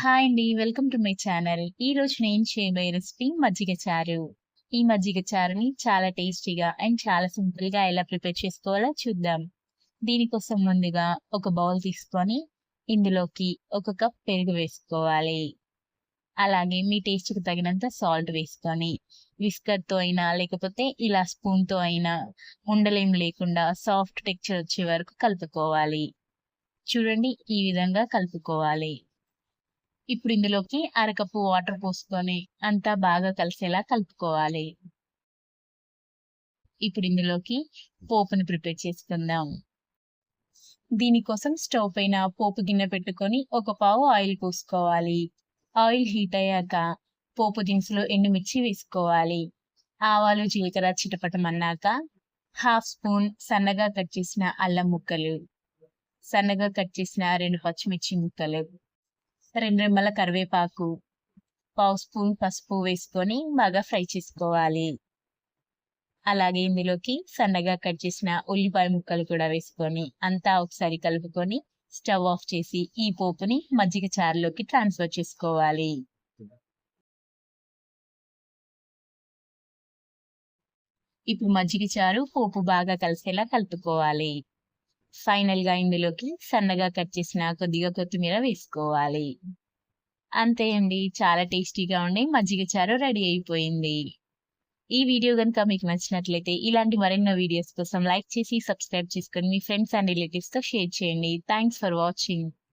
Hi అండి. Welcome to my channel. ఈ రోజు నేను చేయబోయే రెసిపీ మజ్జిగ చారు. ఈ మజ్జిగ చారుని చాలా టేస్టీగా అండ్ చాలా సింపుల్గా ఎలా ప్రిపేర్ చేసుకోవాలో చూద్దాం. దీనికోసం ముందుగా ఒక బౌల్ తీసుకొని ఇందులోకి ఒక కప్ పెరుగు వేసుకోవాలి. అలాగే మీ టేస్ట్‌కి తగినంత సాల్ట్ వేసుకొని విస్కర్‌తో అయినా లేకపోతే ఇలా స్పూన్‌తో అయినా ఉండలేం లేకుండా సాఫ్ట్ టెక్చర్ వచ్చే వరకు కలుపుకోవాలి. చూడండి ఈ విధంగా కలుపుకోవాలి. ఇప్పుడు ఇందులోకి అరకప్పు వాటర్ పోసుకొని అంతా బాగా కలిసేలా కలుపుకోవాలి. ఇప్పుడు ఇందులోకి పోపుని ప్రిపేర్ చేసుకుందాం. దీనికోసం స్టవ్ పైన పోపు గిన్నె పెట్టుకొని ఒక పావు ఆయిల్ పోసుకోవాలి. ఆయిల్ హీట్ అయ్యాక పోపు దినుసులు ఎండుమిర్చి వేసుకోవాలి. ఆవాలు, జీలకర్ర చిటపటమన్నాక హాఫ్ స్పూన్ సన్నగా కట్ చేసిన అల్లం ముక్కలు, సన్నగా కట్ చేసిన రెండు పచ్చిమిర్చి ముక్కలు, రెండు రెమ్మల కరివేపాకు, పావు స్పూన్ పసుపు వేసుకొని బాగా ఫ్రై చేసుకోవాలి. అలాగే ఇందులోకి సన్నగా కట్ చేసిన ఉల్లిపాయ ముక్కలు కూడా వేసుకొని అంతా ఒకసారి కలుపుకొని స్టవ్ ఆఫ్ చేసి ఈ పోపుని మజ్జిగ చారులోకి ట్రాన్స్‌ఫర్ చేసుకోవాలి. ఇప్పుడు మజ్జిగ చారు పోపు బాగా కలిసేలా కలుపుకోవాలి. ఫైనల్‌గా ఇందులోకి సన్నగా కట్ చేసిన కొద్దిగా కొత్తిమీర వేసుకోవాలి. అంతే అండి. చాలా టేస్టీగా ఉండి మజ్జిగ చారు రెడీ అయిపోయింది. ఈ వీడియో గనుక మీకు నచ్చినట్లయితే ఇలాంటి మరెన్నో వీడియోస్ కోసం లైక్ చేసి, సబ్స్క్రైబ్ చేసుకొని మీ ఫ్రెండ్స్ అండ్ రిలేటివ్స్‌తో షేర్ చేయండి. Thanks for watching.